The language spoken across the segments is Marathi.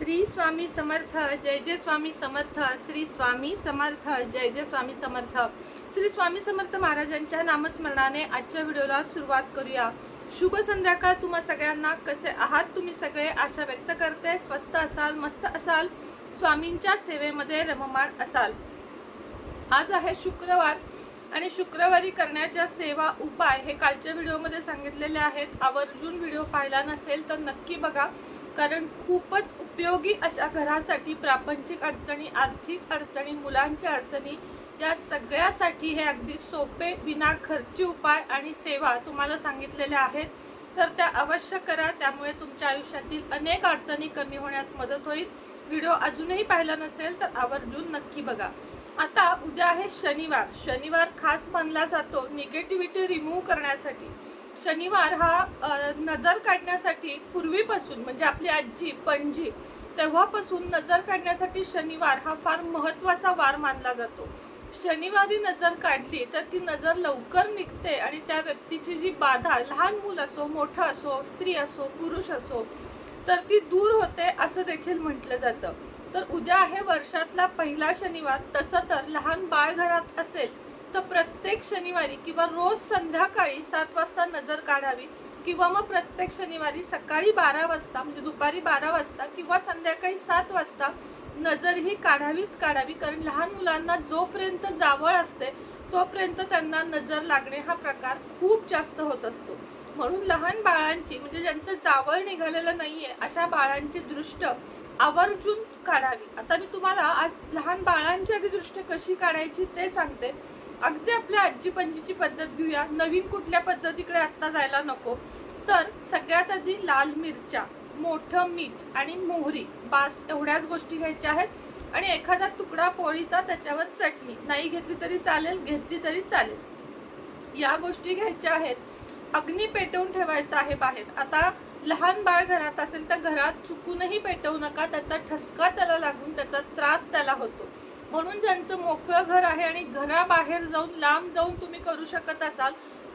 श्री स्वामी समर्थ जय जय स्वामी समर्थ श्री स्वामी समर्थ जय जय स्वामी समर्थ. श्री स्वामी समर्थ महाराजांच्या नामस्मरणाने आजच्या व्हिडिओला सुरुवात करूया. शुभ संध्याकाळ तुम्हा सगळ्यांना. कसे आहात तुम्ही सगळे? आशा व्यक्त करते. स्वस्त असाल मस्त असाल. स्वामींच्या सेवेमध्ये रममाण असाल. आज आहे शुक्रवार आणि शुक्रवारी करण्याच्या सेवा उपाय हे कालच्या व्हिडिओमध्ये सांगितलेले आहेत. आवर्जून व्हिडिओ पाहिला नसेल तर नक्की बघा. कारण खूपच उपयोगी अशा घरासाठी प्रापंचिक अडचणी आर्थिक अडचणी मुलांच्या अडचणी या सगळ्यासाठी हे अगदी सोपे विना खर्ची उपाय आणि सेवा तुम्हाला सांगितलेल्या आहेत. तर त्या अवश्य करा त्यामुळे तुमच्या आयुष्यातील अनेक अडचणी कमी होण्यास मदत होईल. व्हिडिओ अजूनही पाहिला नसेल तर आवर्जून नक्की बघा. आता उद्या आहे शनिवार. शनिवार खास मानला जातो निगेटिव्हिटी रिमूव्ह करण्यासाठी. शनिवार हा नजर काढण्यासाठी पूर्वीपासून म्हणजे आपली आजी पणजी तेव्हापासून नजर काढण्यासाठी शनिवार हा फार महत्त्वाचा वार मानला जातो. शनिवारी नजर काढली तर ती नजर लवकर निघते आणि त्या व्यक्तीची जी बाधा लहान मूल असो मोठं असो स्त्री असो पुरुष असो तर ती दूर होते असं देखील म्हटलं जातं. तर उद्या आहे वर्षातला पहिला शनिवार तसं तर लहान बाळ घरात असेल तर प्रत्येक शनिवारी किंवा रोज संध्याकाळी सात वाजता नजर काढावी किंवा मग प्रत्येक शनिवारी सकाळी बारा वाजता म्हणजे दुपारी बारा वाजता किंवा संध्याकाळी सात वाजता नजर ही काढावीच काढावी. कारण लहान मुलांना जोपर्यंत जावळ असते तोपर्यंत त्यांना नजर लागणे हा प्रकार खूप जास्त होत असतो. म्हणून लहान बाळांची म्हणजे ज्यांचं जावळ निघालेलं नाही आहे अशा बाळांची दृष्ट आवर्जून काढावी. आता मी तुम्हाला आज लहान बाळांची आधी दृष्ट कशी काढायची ते सांगते. अगदी आपल्या आजी पंजीची पद्धत घेऊया. नवीन कुठल्या पद्धतीकडे आत्ता जायला नको. तर सगळ्यात आधी लाल मिरच्या मोठं मीठ आणि मोहरी. बास एवढ्याच गोष्टी घ्यायच्या आहेत. आणि एखादा तुकडा पोळीचा त्याच्यावर चटणी. नाही घेतली तरी चालेल घेतली तरी चालेल. या गोष्टी घ्यायच्या आहेत. अग्नी पेटवून ठेवायचा आहे बाहेर. आता लहान बाळ घरात असेल तर घरात चुकूनही पेटवू नका. त्याचा ठसका त्याला लागून त्याचा त्रास त्याला होतो. म्हणून ज्यांचं मोकळं घर आहे आणि घराबाहेर जाऊन लांब जाऊन तुम्ही करू शकत असाल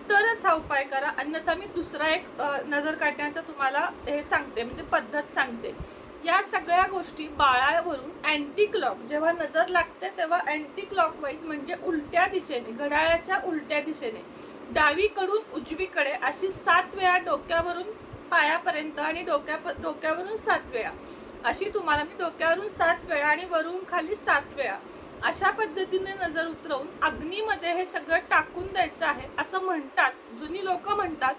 तरच हा उपाय करा. अन्यथा मी दुसरा एक नजर काढण्याचा तुम्हाला हे सांगते म्हणजे पद्धत सांगते. या सगळ्या गोष्टी बाळावरून अँटी क्लॉक जेव्हा नजर लागते तेव्हा अँटी क्लॉकवाईज म्हणजे उलट्या दिशेने घड्याळाच्या उलट्या दिशेने डावीकडून उजवीकडे अशी सात वेळा डोक्यावरून पायापर्यंत आणि डोक्या डोक्यावरून सात वेळा. अशी तुम्हाला मी डोक्यावरून सात वेळा आणि वरून खाली सात वेळा अशा पद्धतीने नजर उतरवून अग्नीमध्ये हे सगळं टाकून द्यायचं आहे असं म्हणतात जुनी लोक म्हणतात.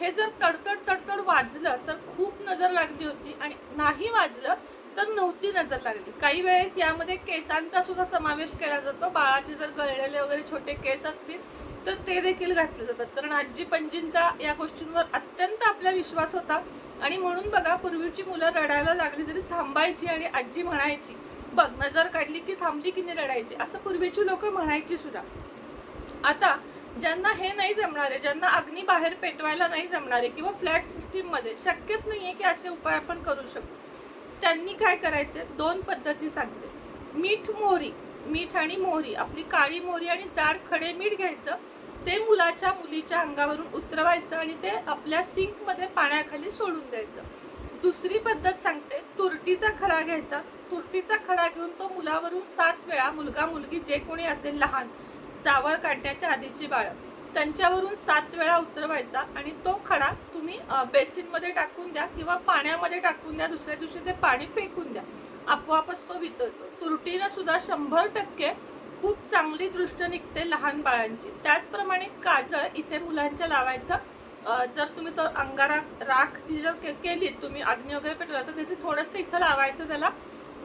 हे जर तडतड तडतड वाजलं तर खूप नजर लागली होती आणि नाही वाजलं तर नव्हती नजर लागली. काही वेळेस यामध्ये केसांचा सुद्धा समावेश केला जातो. बाळाचे जर गळलेले वगैरे छोटे केस असतील तर ते देखील घातले जातात. कारण आजी पंजींचा या गोष्टींवर अत्यंत आपला विश्वास होता. आणि म्हणून बघा पूर्वीची मुलं रडायला लागली तरी थांबायची आणि आजी म्हणायची बघ नजर काढली की थांबली की नाही रडायची असं पूर्वीची लोक म्हणायची सुद्धा. आता ज्यांना हे नाही जमणार आहे ज्यांना अग्नी बाहेर पेटवायला नाही जमणार आहे किंवा फ्लॅट सिस्टीममध्ये शक्यच नाही आहे की असे उपाय आपण करू शकू त्यांनी काय करायचे दोन पद्धती सांगते. मीठ मोहरी मीठ आणि मोहरी आपली काळी मोहरी आणि जाड खडे मीठ घ्यायचं. ते मुलाच्या मुलीच्या अंगावरून उतरवायचं आणि ते आपल्या सिंकमध्ये पाण्याखाली सोडून द्यायचं. दुसरी पद्धत सांगते तुरटीचा खडा घ्यायचा. तुरटीचा खडा घेऊन तो मुलावरून सात वेळा मुलगा मुलगी जे कोणी असेल लहान जावळ काढण्याच्या आधीची बाळं त्यांच्यावरून सात वेळा उतरवायचा आणि तो खडा तुम्ही बेसिनमध्ये टाकून द्या किंवा पाण्यामध्ये टाकून द्या दुसऱ्या दिवशी ते पाणी फेकून द्या. आपोआपच तो वितळतो. तुरटीनं सुद्धा शंभर टक्के खूप चांगली दृष्ट निघते लहान बाळांची. त्याचप्रमाणे काजळ इथे मुलांच्या लावायचं जर तुम्ही तो अंगारा राख ती जर के- केली तुम्ही अग्नी वगैरे पेटवला तर त्याचे थोडंसं इथं लावायचं त्याला.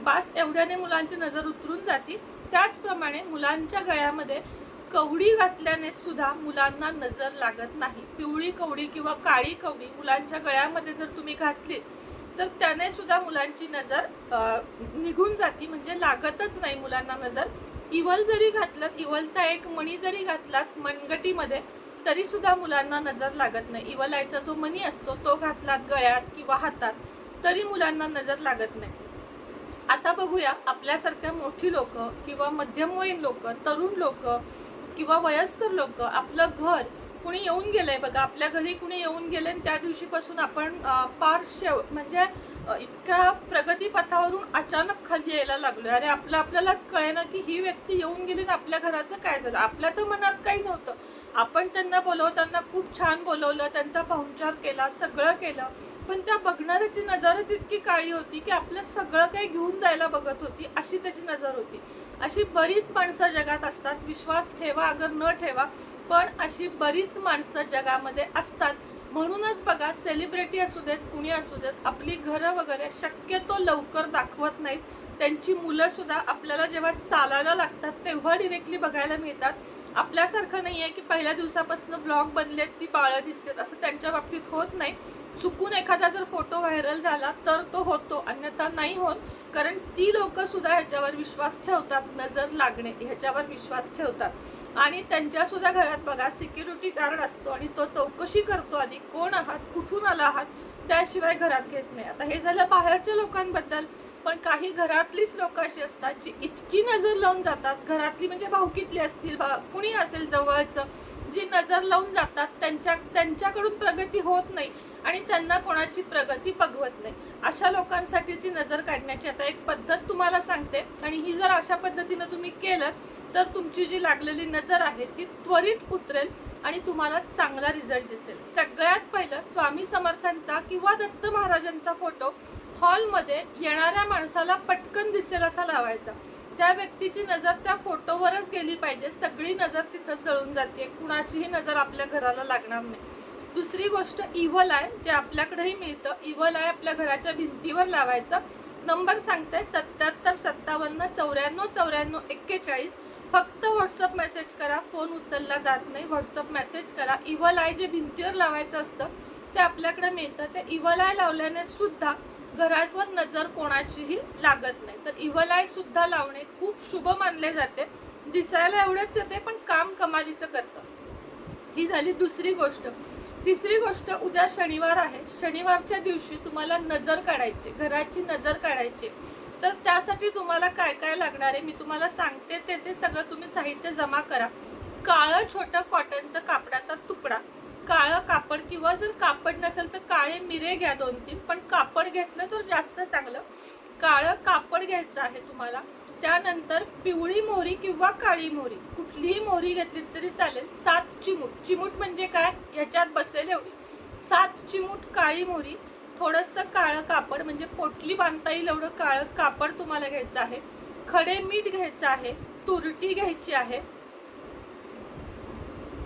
बास एवढ्याने मुलांची नजर उतरून जाती. त्याचप्रमाणे मुलांच्या गळ्यामध्ये कवडी घातल्याने सुद्धा मुलांना नजर लागत नाही. पिवळी कवडी किंवा काळी कवडी मुलांच्या गळ्यामध्ये जर तुम्ही घातली तर त्याने सुद्धा मुलांची नजर निघून जाती. म्हणजे लागतच नाही मुलांना नजर. इवल जरी घातलं इवलचा एक मणी जरी घातलात मनगटीमध्ये तरी सुद्धा मुलांना नजर लागत नाही. इवलायचा जो मणी असतो तो घातलात गळ्यात किंवा हातात तरी मुलांना नजर लागत नाही. आता बघूया आपल्यासारख्या मोठी लोक किंवा मध्यमवयीन लोक तरुण लोक किंवा वयस्कर लोक आपलं घर कुणी येऊन गेलंय बघा आपल्या घरी कुणी येऊन गेले त्या दिवशीपासून आपण अं, शेव म्हणजे इतक्या प्रगतीपथावरून अचानक खाली यायला लागलो अरे आपलं आपल्यालाच कळेना की ही व्यक्ती येऊन गेली आणि आपल्या घराचं काय झालं? आपल्या तर मनात काही नव्हतं. आपण त्यांना बोलवताना खूप छान बोलवलं त्यांचा पाहुणचार केला सगळं केलं. पण त्या बघणाऱ्याची नजरच इतकी काळी होती की आपलं सगळं काही घेऊन जायला बघत होती अशी त्याची नजर होती. अशी बरीच माणसं जगात असतात. विश्वास ठेवा अगर न ठेवा पण अशी बरीच माणसं जगामध्ये असतात. म्हणूनच बघा सेलिब्रिटी असू देत कुणी असू देत आपली घरं वगैरे शक्यतो लवकर दाखवत नाहीत. त्यांची मुलं सुद्धा आपल्याला जेव्हा चालायला लागतात तेव्हा डिरेक्टली बघायला मिळतात. आपल्यासारखं नाही आहे की पहिल्या दिवसापासून ब्लॉग बनलेत ती बाळं दिसतात असं त्यांच्या बाबतीत होत नाही. चुकून एखादा जर फोटो व्हायरल झाला तर तो होतो अन्यथा नाही होत. कारण ती लोकंसुद्धा ह्याच्यावर विश्वास ठेवतात नजर लागणे ह्याच्यावर विश्वास ठेवतात. आणि त्यांच्यासुद्धा घरात बघा सिक्युरिटी गार्ड असतो आणि तो चौकशी करतो आधी कोण आहात कुठून आला आहात त्याशिवाय घरात घेत नाही. आता हे झालं बाहेरच्या लोकांबद्दल पण काही घरातलीच लोक अशी असतात जी इतकी नजर लावून जातात. घरातली म्हणजे भाऊकीतली असतील बा कुणी असेल जवळचं जी नजर लावून जातात त्यांच्या त्यांच्याकडून प्रगती होत नाही आणि त्यांना कोणाची प्रगती बघवत नाही. अशा लोकांसाठीची नजर काढण्याची आता एक पद्धत तुम्हाला सांगते. आणि ही जर अशा पद्धतीनं तुम्ही केलं तर तुमची जी लागलेली नजर आहे ती त्वरित उतरेल. आणि तुम्हाला चांगला रिझल्ट दिसेल. सगळ्यात पहिलं स्वामी समर्थांचा किंवा दत्त महाराजांचा फोटो हॉलमध्ये येणाऱ्या माणसाला पटकन दिसेल असा लावायचा. त्या व्यक्तीची नजर त्या फोटोवरच गेली पाहिजे. सगळी नजर तिथं जळून जाते. कुणाचीही नजर आपल्या घराला लागणार नाही. दुसरी गोष्ट इव्हल आहे जे आपल्याकडेही मिळतं. इव्हल आहे आपल्या घराच्या भिंतीवर लावायचं. नंबर सांगते सत्याहत्तर सत्तावन्न चौऱ्याण्णव चौऱ्याण्णव एक्केचाळीस. फक्त व्हॉट्सअप मेसेज करा फोन उचलला जात नाही. व्हॉट्सअप मेसेज करा. इव्हल आय जे भिंतीवर लावायचं असतं ते आपल्याकडे मिळतं. ते इव्हल आय लावल्याने सुद्धा घरावर नजर कोणाचीही लागत नाही. तर इव्हल आय सुद्धा लावणे खूप शुभ मानले जाते. दिसायला एवढंच येते पण काम कमालीचं करतं. ही झाली दुसरी गोष्ट. तिसरी गोष्ट उद्या शनिवार आहे. शनिवारच्या दिवशी तुम्हाला नजर काढायची घराची नजर काढायची. तर त्यासाठी तुम्हाला काय काय लागणार आहे? मी तुम्हाला सांगते ते ते सगळं तुम्ही साहित्य जमा करा. काळं छोटं कॉटनचं कापडाचा तुकडा. काळं कापड किंवा जर कापड नसेल तर काळे मिरे घ्या दोन तीन पण कापड घेतलं तर जास्त चांगलं. काळं कापड घ्यायचं आहे तुम्हाला. त्यानंतर पिवळी मोहरी किंवा काळी मोहरी कुठलीही मोहरी घेतली तरी चालेल. सात चिमूट. चिमूट म्हणजे काय? याच्यात बसेल एवढी. सात चिमूट काळी मोहरी थोडंसं काळं कापड म्हणजे पोटली बांधता येईल एवढं काळं कापड तुम्हाला घ्यायचं आहे. खडे मीठ घ्यायचं आहे. तुरटी घ्यायची आहे.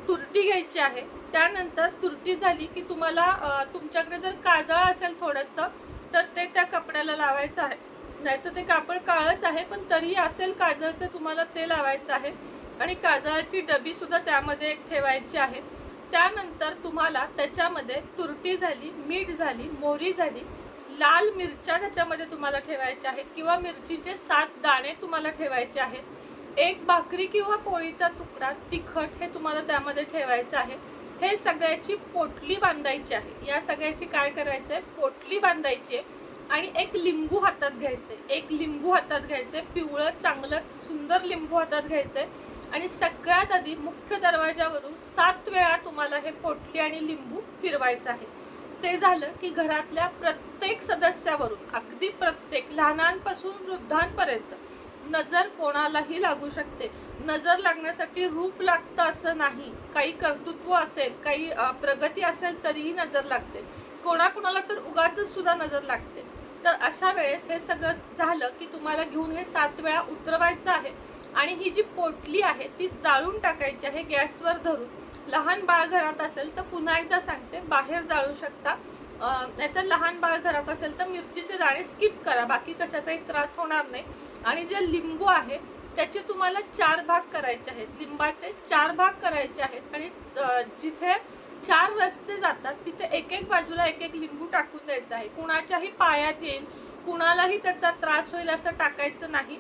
तुरटी घ्यायची आहे. त्यानंतर तुरटी झाली की तुम्हाला तुमच्याकडे जर काजळ असेल थोडंसं तर ते त्या कपड्याला लावायचं आहे. नाहीतर ते कापड काळच आहे पण तरीही असेल काजळ तर तुम्हाला ते लावायचं आहे. आणि काजळाची डबीसुद्धा त्यामध्ये एक ठेवायची आहे. त्यानंतर तुम्हाला त्याच्यामध्ये तुरटी झाली मीठ झाली मोहरी झाली लाल मिरच्या त्याच्यामध्ये तुम्हाला ठेवायच्या आहेत किंवा मिरचीचे सात दाणे तुम्हाला ठेवायचे आहेत. एक भाकरी किंवा पोळीचा तुकडा तिखट हे तुम्हाला त्यामध्ये ठेवायचं आहे. हे सगळ्याची पोटली बांधायची आहे. या सगळ्याची काय करायचं आहे पोटली बांधायची आहे आणि एक लिंबू हातात घ्यायचे एक लिंबू हातात घ्यायचे पिवळं चांगलं सुंदर लिंबू हातात घ्यायचं आहे आणि सगळ्यात आधी मुख्य दरवाजावरून सात वेळा तुम्हाला हे पोटली आणि लिंबू फिरवायचं आहे. ते झालं की घरातल्या प्रत्येक सदस्यावरून अगदी प्रत्येक लहानांपासून वृद्धांपर्यंत नजर कोणालाही लागू शकते. नजर लागण्यासाठी रूप लागतं असं नाही. काही कर्तृत्व असेल काही प्रगती असेल तरीही नजर लागते. कोणाकोणाला तर उगाच सुद्धा नजर लागते. तर अशा वेळेस हे सगळं झालं की तुम्हाला घेऊन हे सात वेळा उतरवायचं आहे. आणि ही जी पोटली आहे ती जाळून टाकायची आहे गॅसवर धरून. लहान बाळ घरात असेल तर पुन्हा एकदा सांगते बाहेर जाळू शकता. नाहीतर लहान बाळ घरात असेल तर मिरचीचे दाणे स्किप करा बाकी कशाचाही त्रास होणार नाही. आणि जे लिंबू आहे त्याचे तुम्हाला चार भाग करायचे आहेत. लिंबाचे चार भाग करायचे आहेत आणि जिथे चार रस्ते जातात तिथे एक एक बाजूला एक एक लिंबू टाकून द्यायचा आहे. कुणाच्याही पायात येईल कुणालाही त्याचा त्रास होईल असं टाकायचं नाही.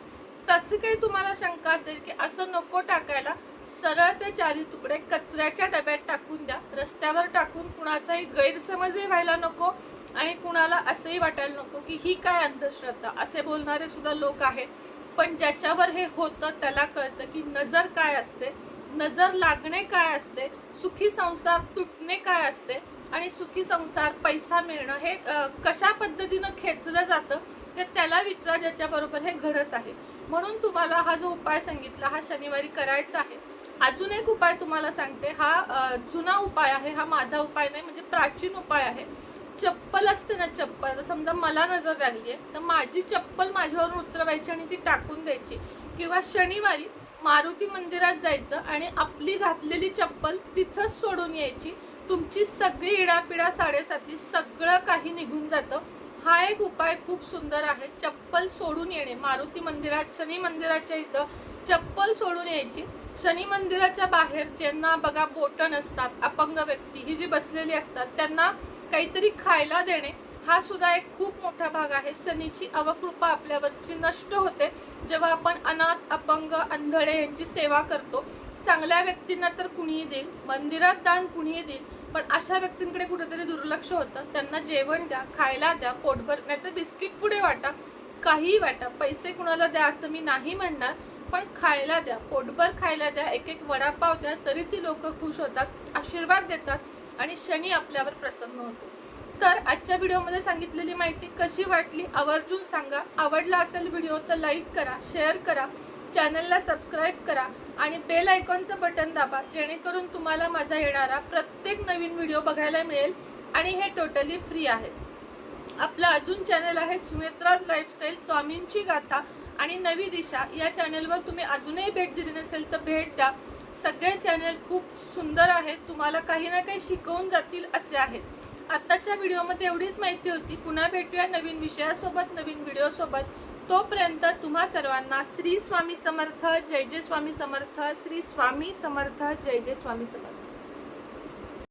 तशी काही तुम्हाला शंका असेल की असं नको टाकायला सरळ ते चारी तुकडे कचऱ्याच्या डब्यात टाकून द्या. रस्त्यावर टाकून कुणाचाही गैरसमजही व्हायला नको आणि कुणाला असंही वाटायला नको की ही काय अंधश्रद्धा. असे बोलणारे सुद्धा लोक आहेत. पण ज्याच्यावर हे होतं त्याला कळतं की नजर काय असते नजर लागणे काय असते सुखी संसार तुटणे काय असते आणि सुखी संसार पैसा मिळणं हे कशा पद्धतीनं खेचलं जातं हे त्याला विचारा ज्याच्याबरोबर हे घडत आहे. म्हणून तुम्हाला हा जो उपाय सांगितला हा शनिवारी करायचा आहे. अजून एक उपाय तुम्हाला सांगते. हा जुना उपाय आहे. हा माझा उपाय नाही म्हणजे प्राचीन उपाय आहे. चप्पल असते ना चप्पल समजा मला नजर लागली आहे तर माझी चप्पल माझ्यावरून उतरवायची आणि ती टाकून द्यायची. किंवा शनिवारी मारुती मंदिरात जायचं आणि आपली घातलेली चप्पल तिथंच सोडून यायची. तुमची सगळी इडापिडा साडेसाती सगळं काही निघून जातं. हा एक उपाय खूप सुंदर आहे. चप्पल सोडून येणे. मारुती मंदिरात शनी मंदिराच्या इथं चप्पल सोडून यायची. शनी मंदिराच्या बाहेर ज्यांना बघा बोटं नसतात अपंग व्यक्ती ही जी बसलेली असतात त्यांना काहीतरी खायला देणे हा सुद्धा एक खूप मोठा भाग आहे. शनीची अवकृपा आपल्यावरची नष्ट होते. जेव्हा आपण अनाथ अपंग अंधळे यांची सेवा करतो चांगल्या व्यक्तींना तर कुणीही देईल मंदिरात दान कुणीही देईल पण अशा व्यक्तींकडे कुठेतरी दुर्लक्ष होतं. त्यांना जेवण द्या खायला द्या पोटभर नाहीतर बिस्किट पुढे वाटा. काहीही वाटा. पैसे कुणाला द्या असं मी नाही म्हणणार पण खायला द्या. पोटभर खायला द्या एक एक वडापाव द्या तरी ती लोक खुश होतात आशीर्वाद देतात आणि शनी आपल्यावर प्रसन्न होतो. तर आजच्या व्हिडिओमध्ये सांगितलेली माहिती कशी वाटली? आवर्जून सांगा. आवडला असेल व्हिडिओ तर लाईक करा शेअर करा. चॅनलला सबस्क्राईब करा. आणि बेल आयकॉनचं बटन दाबा जेणेकरून तुम्हाला माझा येणारा प्रत्येक नवीन व्हिडिओ बघायला मिळेल आणि हे टोटली फ्री आहे. आपलं अजून चॅनल आहे सुनेत्राज लाईफस्टाईल स्वामींची गाथा आणि नवी दिशा. या चॅनलवर तुम्ही अजूनही भेट दिली नसेल तर भेट द्या. सगळे चॅनल खूप सुंदर आहेत. तुम्हाला काही ना काही शिकवून जातील असे आहेत. आत्ताच्या व्हिडिओमध्ये एवढीच माहिती होती. पुन्हा भेटूया नवीन विषयासोबत नवीन व्हिडिओसोबत तोपर्यंत तुम्हा सर्वांना श्री स्वामी समर्थ जय जय स्वामी समर्थ श्री स्वामी समर्थ जय जय स्वामी समर्थ.